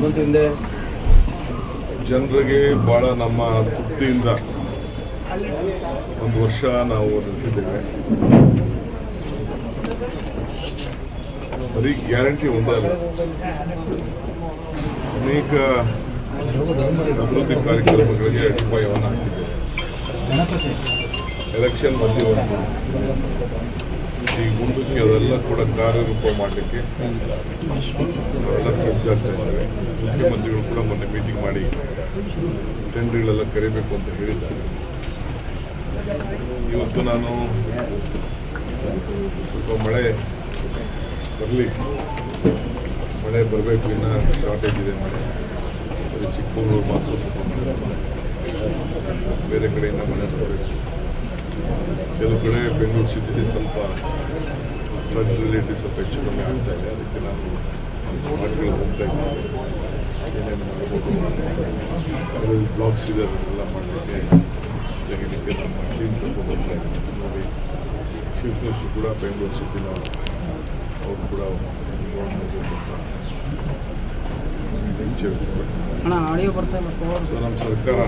ಹಿಂದೆ ಜನರಿಗೆ ಭಾಳ ನಮ್ಮ ತೃಪ್ತಿಯಿಂದ ಒಂದು ವರ್ಷ ನಾವು ನಡೆಸಿದ್ದೇವೆ. ಬರೀ ಗ್ಯಾರಂಟಿ ಒಂದೇ ಅಲ್ಲ. ಅನೇಕ ಅಭಿವೃದ್ಧಿ ಕಾರ್ಯಕ್ರಮಗಳಿಗೆ ಅಡಿಪಾಯವನ್ನು ಹಾಕಿದ್ದೇವೆ. ಎಲೆಕ್ಷನ್ ಮಧ್ಯೆ ಒಂದು ಈಗ ಮುಂದಕ್ಕೆ ಅದೆಲ್ಲ ಕೂಡ ಕಾರ್ಯರೂಪ ಮಾಡಲಿಕ್ಕೆ ಅವರೆಲ್ಲ ಸಜ್ಜಾಗ್ತಾ ಇದ್ದಾರೆ ಮುಖ್ಯಮಂತ್ರಿಗಳು ಕೂಡ ಮೊನ್ನೆ ಮೀಟಿಂಗ್ ಮಾಡಿ ಟೆಂಡರ್ಗಳೆಲ್ಲ ಕರಿಬೇಕು ಅಂತ ಹೇಳಿದ್ದಾರೆ. ಇವತ್ತು ನಾನು ಸ್ವಲ್ಪ ಮಳೆ ಬರಲಿ. ಮಳೆ ಬರಬೇಕು, ಇನ್ನೂ ಶಾರ್ಟೇಜ್ ಇದೆ ಮಳೆ. ಚಿಕ್ಕಮಗಳೂರು ಮಾತ್ರ ಸ್ವಲ್ಪ ಬೇರೆ ಕಡೆಯಿಂದ ಮಳೆ ಬರಬೇಕು. ಕೆಲವು ಕಡೆ ಬೆಂಗಳೂರು ಸಿಟಿಲಿ ಸ್ವಲ್ಪ ಫ್ಲಡ್ ರಿಲೇಟಿವ್ ಸ್ವಲ್ಪ ಹೆಚ್ಚು ಕಮ್ಮಿ ಆಗ್ತಾ ಇದೆ ಅದಕ್ಕೆ ನಾನು ಸ್ಮಾರ್ಟ್ಗಳು ಹೋಗ್ತಾ ಇದ್ದೀನಿ ಏನೇನು ಮಾಡ್ಬೋದು ಬ್ಲಾಗ್ಸ್ ಇದೆ ಅದನ್ನೆಲ್ಲ ಮಾಡಲಿಕ್ಕೆ ತೆಗಿಲಿಕ್ಕೆ ನಮ್ಮ ಟೀಮ್ ತಗೊಂಡು ಹೋಗ್ತಾ ನೋಡಿ ಚೀಫ್ ಮಿನಿಸ್ಟರ್ ಕೂಡ ಬೆಂಗಳೂರು ಸಿಟಿನ ಅವರು ಕೂಡ ಸೊ ನಮ್ಮ ಸರ್ಕಾರ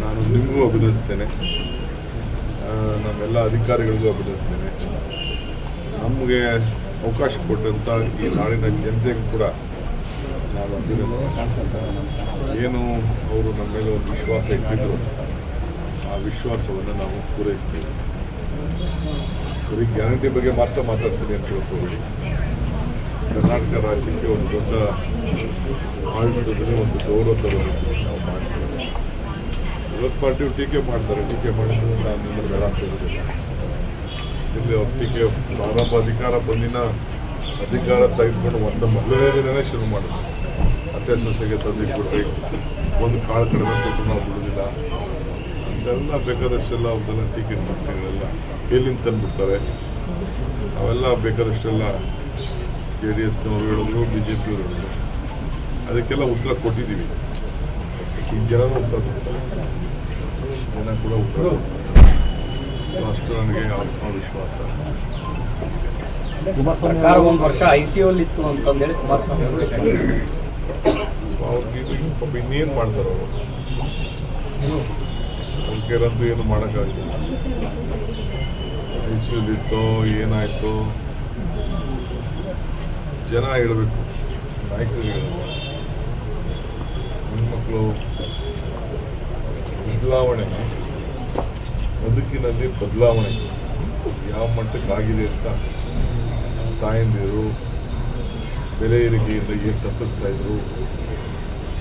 ನಾನು ನಿಮಗೂ ಅಭಿನಂದಿಸ್ತೇನೆ ಆ, ನಮ್ಮೆಲ್ಲ ಅಧಿಕಾರಿಗಳಿಗೂ ಅಭಿನಂದಿಸ್ತೇನೆ ನಮಗೆ ಅವಕಾಶ ಕೊಟ್ಟಂಥ ಈ ನಾಡಿನ ಜನತೆಗೂ ಕೂಡ ನಾನು ಅಭಿನಂದಿಸ್ತೇನೆ ಏನು ಅವರು ನಮ್ಮ ಮೇಲೆ ಒಂದು ವಿಶ್ವಾಸ ಇಟ್ಟಿದ್ರು, ಆ ವಿಶ್ವಾಸವನ್ನು ನಾವು ಪೂರೈಸ್ತೇವೆ. ಬರೀ ಗ್ಯಾರಂಟಿ ಬಗ್ಗೆ ಮಾತ್ರ ಮಾತಾಡ್ತೀನಿ ಅಂತ ತಿಳ್ಕೊಬೇಡಿ ಕರ್ನಾಟಕ ರಾಜ್ಯಕ್ಕೆ ಒಂದು ದೊಡ್ಡ ಆಡಳಿತದಲ್ಲಿ ಒಂದು ಗೌರವ ತರಬೇಕು ನಾವು ಮಾಡ್ತೀವಿ. ವಿರೋಧ ಪಾರ್ಟಿಯವರು ಟೀಕೆ ಮಾಡ್ತಾರೆ. ಟೀಕೆ ಮಾಡಿದ್ರೆ ಇಲ್ಲಿ ಅವ್ರ ಟೀಕೆ ಪ್ರಾರಂಭ ಅಧಿಕಾರ ಬಂದಿನ ಅಧಿಕಾರ ತೆಗೆದುಕೊಂಡು ಒಂದು ಮೊದಲನೇ ದಿನನೇ ಶುರು ಮಾಡಿದ್ರು. ಅತ್ತೆ ಸೊಸೆಗೆ ತಂದು ಕೊಡ್ರಿ ಒಂದು ಕಾಳು ಕಡಿಮೆ ಕೊಟ್ಟು ನಾವು ಬಿಡೋದಿಲ್ಲ ಅಂತೆಲ್ಲ ಬೇಕಾದಷ್ಟೆಲ್ಲ ಅವ್ರದ್ದೆಲ್ಲ ಟೀಕೆ ಮಾಡ್ತೀವಿಗಳೆಲ್ಲ ಎಲ್ಲಿಂದ ತಂದುಬಿಡ್ತಾರೆ. ಅವೆಲ್ಲ ಬೇಕಾದಷ್ಟೆಲ್ಲ ಜೆ ಡಿ ಎಸ್ನವರು ಹೇಳಿದ್ರು, ಬಿ ಜೆ ಪಿಯವರು ಹೇಳಿದ್ರು. ಅದಕ್ಕೆಲ್ಲ ಉತ್ತರ ಕೊಟ್ಟಿದ್ದೀವಿ. ಈ ಜನರು ಉತ್ತರ ಜನ ಕೂಡ ಉತ್ತರ ಅಷ್ಟು ನನಗೆ ಆತ್ಮವಿಶ್ವಾಸ. ಸರ್ಕಾರ ಒಂದು ವರ್ಷ ಐ ಸಿ ಯು ಇತ್ತು ಅಂತಂದೇಳಿ ಕುಮಾರಸ್ವಾಮಿ ಅವರು. ಅವ್ರಿಗೆ ಇನ್ನೇನು ಮಾಡ್ತಾರೆ ಅವರು? ಅವ್ರಿಗೇನಂತೂ ಏನು ಮಾಡೋಕ್ಕಾಗಿಲ್ಲ. ಐ ಸಿ ಇತ್ತೋ ಏನಾಯಿತು. ಜನ ಹೇಳಬೇಕು. ನಾಯಕರು ಹೇಳಬೇಕು. ಹೆಣ್ಮಕ್ಳು ಬದಲಾವಣೆ. ಬದುಕಿನಲ್ಲಿ ಬದಲಾವಣೆ. ಯಾವ ಮಟ್ಟಕ್ಕೆ ಆಗಿದೆ ಅಂತ ತಾಯಂದಿರು ಬೆಲೆ ಏರಿಕೆಯಿಂದ ಏನು ತಪ್ಪಿಸ್ತಾ ಇದ್ರು,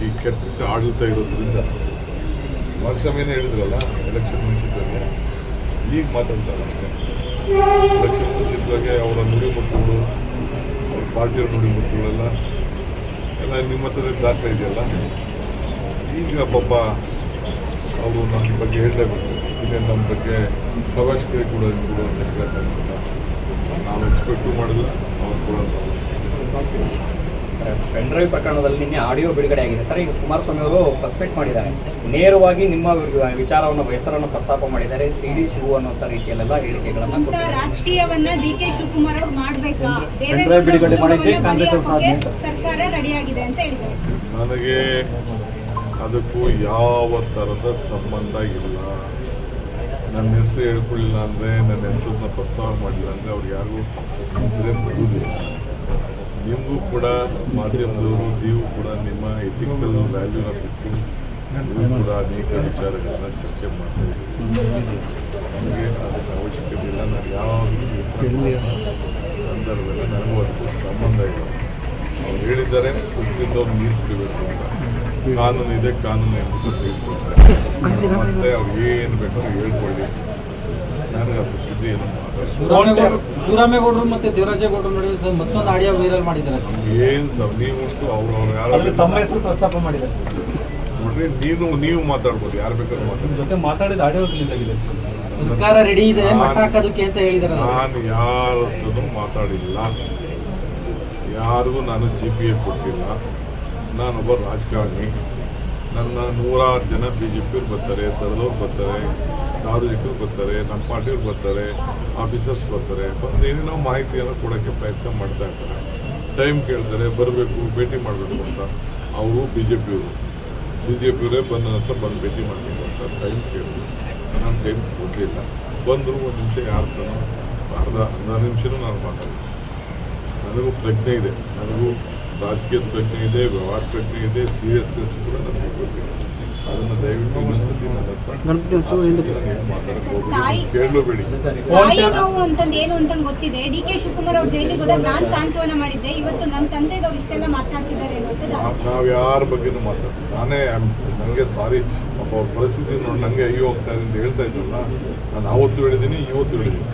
ಈ ಕೆಟ್ಟ ಆಡಳಿತ ಇರೋದ್ರಿಂದ. ವರ್ಷವೇನೆ ಹೇಳಿದ್ರಲ್ಲ ಎಲೆಕ್ಷನ್ ಮುಂಚಿತವಾಗಿ ಈಗ ಮಾತಾಡ್ತಾರೆ ಎಲೆಕ್ಷನ್ ಮುಂಚಿತವಾಗಿ ಅವರ ಮಕ್ಕಳು ಅವ್ರ ಪಾರ್ಟಿಯವ್ರ ನುಡಿಮುತ್ತುಗಳೆಲ್ಲ ಎಲ್ಲ ನಿಮ್ಮ ಹತ್ರ ದಾಖಲೆ ಇದೆಯಲ್ಲ. ಈಗ ಪಾಪ ಅವರು ನಮ್ಮ ಬಗ್ಗೆ ಹೇಳಲೇಬೇಕು ಇದೇ ನಮ್ಮ ಬಗ್ಗೆ ಸವಾಸ್ಕರಿ ಕೂಡ ಕೂಡ ಅಂತ ಹೇಳಬೇಕಂತ ನಾವು ಎಕ್ಸ್ಪೆಕ್ಟು ಮಾಡಿಲ್ಲ ಅವ್ರು ಕೂಡ ಸರ್, ಪೆನ್ ಡ್ರೈವ್ ಪ್ರಕರಣದಲ್ಲಿ ನಿನ್ನೆ ಆಡಿಯೋ ಬಿಡುಗಡೆ ಆಗಿದೆ. ಸರ್ ಈಗ ಕುಮಾರಸ್ವಾಮಿ ಅವರು ಪ್ರಸ್ಪೆಕ್ಟ್ ಮಾಡಿದ್ದಾರೆ. ನೇರವಾಗಿ ನಿಮ್ಮ ವಿಚಾರವನ್ನು ಹೆಸರನ್ನು ಪ್ರಸ್ತಾಪ ಮಾಡಿದ್ದಾರೆ. ಸಿ ಡಿ ಶಿವು ಅನ್ನುವಂಥ ರೀತಿಯಲ್ಲೆಲ್ಲ ಹೇಳಿಕೆಗಳನ್ನು ರಾಜಕೀಯವನ್ನ ಡಿ ಕೆ ಶಿವಕುಮಾರ್ ಅವರು ಮಾಡಬೇಕು. ಪೆನ್ಡ್ರೈವ್. ಸರ್ಕಾರ ರೆಡಿಯಾಗಿದೆ ಅಂತ ಹೇಳಿದ್ದಾರೆ ನನಗೆ ಅದಕ್ಕೂ ಯಾವ ಥರದ ಸಂಬಂಧ ಇಲ್ಲ. ನನ್ನ ಹೆಸರು ಹೇಳ್ಕೊಳ್ಳಿಲ್ಲ ಅಂದರೆ, ನನ್ನ ಹೆಸರನ್ನ ಪ್ರಸ್ತಾವ ಮಾಡಿಲ್ಲ ಅಂದರೆ ಅವ್ರು ಯಾರಿಗೂ ಇದ್ರೆ ಬರುವುದಿಲ್ಲ. ನಿಮಗೂ ಕೂಡ, ಮಾಧ್ಯಮದವರು, ನೀವು ಕೂಡ ನಿಮ್ಮ ಎಥಿಕಲ್ ವ್ಯಾಲ್ಯೂನ ಬಿಟ್ಟು ನೀವು ಕೂಡ ಅನೇಕ ವಿಚಾರಗಳನ್ನ ಚರ್ಚೆ ಮಾಡ್ತಾ ನನಗೆ ಅದಕ್ಕೆ ಅವಶ್ಯಕತೆ ಇಲ್ಲ. ನಾನು ಯಾವ ಸಂದರ್ಭದಲ್ಲಿ ನನಗೂ ಅದಕ್ಕೂ ಸಂಬಂಧ ಇಲ್ಲ. ಅವ್ರು ಹೇಳಿದ್ದಾರೆ ಕುಸ್ತಿದ್ದವ್ರು ನೀರು ಕುಡಿಬೇಕು ಅಂತ. ಕಾನೂನು ಇದೆ ಕಾನೂನು ಎಂಬುದು ತಿಳ್ಕೊಳ್ತಾರೆ. ಮತ್ತೆ ಅವ್ರು ಏನು ಬೇಕಾದ್ರೂ ಹೇಳ್ಕೊಳ್ಳಿ. ನನಗೆ ಅದ್ರ ಸುದ್ದಿ ಏನು ಶಿವರಾಮೇಗೌಡರು ಮತ್ತೆ ದೇವರಾಜೇಗೌಡರು ನಡುವೆ ಸರ್ ಮತ್ತೊಂದು ಆಡಿಯೋ ವೈರಲ್ ಮಾಡಿದ್ದಾರೆ ಏನು ಸರ್ ನೀವು ಉಂಟು ಅವ್ರು ಅವ್ರು ಯಾರು ತಮ್ಮ ಹೆಸರು ಪ್ರಸ್ತಾಪ ಮಾಡಿದ್ದಾರೆ ನೋಡ್ರಿ ನೀನು ನೀವು ಮಾತಾಡ್ಬೋದು ಯಾರು ಬೇಕಾದ್ರೂ ಮಾತಾಡ್ಬೋದು. ಜೊತೆ ಮಾತಾಡಿದ ಆಡಿಯೋ ರಿಲೀಸ್ ಆಗಿದೆ ಸರ್ಕಾರ ರೆಡಿ ಇದೆ ಮತ ಹಾಕೋದಕ್ಕೆ ಅಂತ ಹೇಳಿದಾರೆ ನಾನು ಯಾರತ್ತೂ ಮಾತಾಡಿಲ್ಲ. ಯಾರಿಗೂ ನಾನು ಜಿ ಪಿ ಎ ಕೊಟ್ಟಿಲ್ಲ. ನಾನೊಬ್ಬ ರಾಜಕಾರಣಿ. ನನ್ನ ನೂರಾರು ಜನ ಬಿ ಜೆ ಪಿಯವ್ರು ಬರ್ತಾರೆ, ದಳದವ್ರು ಬರ್ತಾರೆ, ಸಾರ್ವಜನಿಕರು ಬರ್ತಾರೆ, ನಮ್ಮ ಪಾರ್ಟಿಯವ್ರು ಬರ್ತಾರೆ ಆಫೀಸರ್ಸ್ ಬರ್ತಾರೆ. ಬಂದು ಏನೇನೋ ಮಾಹಿತಿಯನ್ನು ಕೊಡೋಕ್ಕೆ ಪ್ರಯತ್ನ ಮಾಡ್ತಾ ಇರ್ತಾರೆ. ಟೈಮ್ ಕೇಳ್ತಾರೆ ಬರಬೇಕು, ಭೇಟಿ ಮಾಡಬೇಕು ಅಂತ ಅವರು ಬಿ ಜೆ ಪಿಯವರು ಬಿ ಜೆ ಪಿಯವರೇ ಬಂದ ನಂತರ ಬಂದು ಭೇಟಿ ಮಾಡಬೇಕು ಅಂತ ಟೈಮ್ ಕೇಳಿದ್ರು. ನಾನು ಟೈಮ್ ಕೊಡಲಿಲ್ಲ ಬಂದರು ಒಂದು ನಿಮಿಷ ಯಾರು ಅರ್ಧ ಅರ್ಧ ನಿಮಿಷನೂ ನಾನು ಮಾತಾಡಿದೆ ನನಗೂ ಪ್ರಜ್ಞೆ ಇದೆ. ನನಗೂ ರಾಜಕೀಯದ ಪ್ರಜ್ಞೆ ಇದೆ ವ್ಯವಹಾರ ಪ್ರಜ್ಞೆ ಇದೆ ಸೀರಿಯಸ್ನೆಸ್ ಕೂಡ ನಮಗೆ ಗೊತ್ತಿದೆ ಅದನ್ನು ದಯವಿಟ್ಟು ಇನ್ನೊಂದ್ಸತಿ ನನ್ನ ಹತ್ರ ಏನು ಮಾತಾಡಕ್ಕೆ ಹೋಗ್ಬೇಡಿ. ತಾಯಿ- ಕೇಳಲೂಬೇಡಿ ತಾಯಿ ನೋವು ಅಂತಂದು ಏನು ಅಂತ ಗೊತ್ತಿದೆ? ಡಿ ಕೆ ಶಿವಕುಮಾರ್ ಅವ್ರು ಜೈಲಿಗೆ ಹೋದಾಗ ನಾನು ಸಾಂತ್ವನ ಮಾಡಿದ್ದೆ. ಇವತ್ತು ನಮ್ಮ ತಂದೆದವ್ರು ಇಷ್ಟೆಲ್ಲ ಮಾತನಾಡ್ತಿದ್ದಾರೆ ಅನ್ನೋದು ನಾವು ಯಾರ ಬಗ್ಗೆನೂ ಮಾತಾಡ್ತೀವಿ. ನಾನೇ ನನಗೆ ಸಾರಿ. ಪಾಪ ಅವ್ರ ಪರಿಸ್ಥಿತಿ ನೋಡಿ ನನಗೆ ಅಯ್ಯೋ ಹೋಗ್ತಾ ಇದೆ ಅಂತ ಹೇಳ್ತಾ ಇದ್ರಲ್ಲ ನಾನು ಅವತ್ತು ಹೇಳಿದ್ದೀನಿ ಇವತ್ತು ಹೇಳಿದ್ದೀನಿ.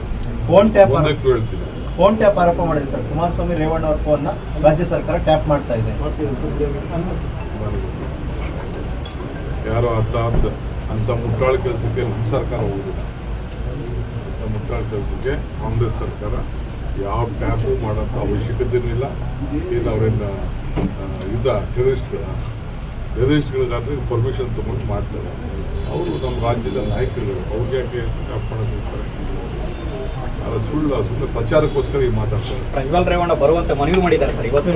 ಫೋನ್ ಟ್ಯಾಪ್ ಹೇಳ್ತೀನಿ. ಫೋನ್ ಟ್ಯಾಪ್ ಆರೋಪ ಮಾಡಿದೆ ಸರ್. ಕುಮಾರಸ್ವಾಮಿ ರೇವಣ್ಣ ಅವರ ಫೋನ್ನ ರಾಜ್ಯ ಸರ್ಕಾರ ಟ್ಯಾಪ್ ಮಾಡ್ತಾ ಇದೆ. ಯಾರು ಅರ್ಥ ಅಂತ ಅಂಥ ಮುಟ್ಟಾಳ ಕೆಲಸಕ್ಕೆ ನಮ್ಮ ಸರ್ಕಾರ ಅಂಥ ಮುಟ್ಟಾಳ ಕೆಲಸಕ್ಕೆ ಕಾಂಗ್ರೆಸ್ ಸರ್ಕಾರ ಯಾವ ಟ್ಯಾಪು ಮಾಡೋಂಥ ಅವಶ್ಯಕತೆ ಇಲ್ಲ. ಇಲ್ಲಿ, ಅವರಿಂದ ಯುದ್ಧ ಟೆರರಿಸ್ಟ್ಗಳ ಟೆರರಿಸ್ಟ್ಗಳಿಗಾದ್ರೆ ಪರ್ಮಿಷನ್ ತೊಗೊಂಡು ಮಾಡ್ತಾರೆ. ಅವರು ನಮ್ಮ ರಾಜ್ಯದ ನಾಯಕರು ಅವ್ರಿಗೆ ಯಾಕೆ ಅದು ಸುಳ್ಳು ಸುಮ್ಮನೆ ಪ್ರಚಾರಕ್ಕೋಸ್ಕರ ಈ ಮಾತಾಡ್ತಾರೆ. ಪ್ರಜ್ವಲ್ ರೇವಣ್ಣ ಬರುವಂತೆ ಮನವಿ ಮಾಡಿದ್ದಾರೆ ಸರ್, ಇವತ್ತು.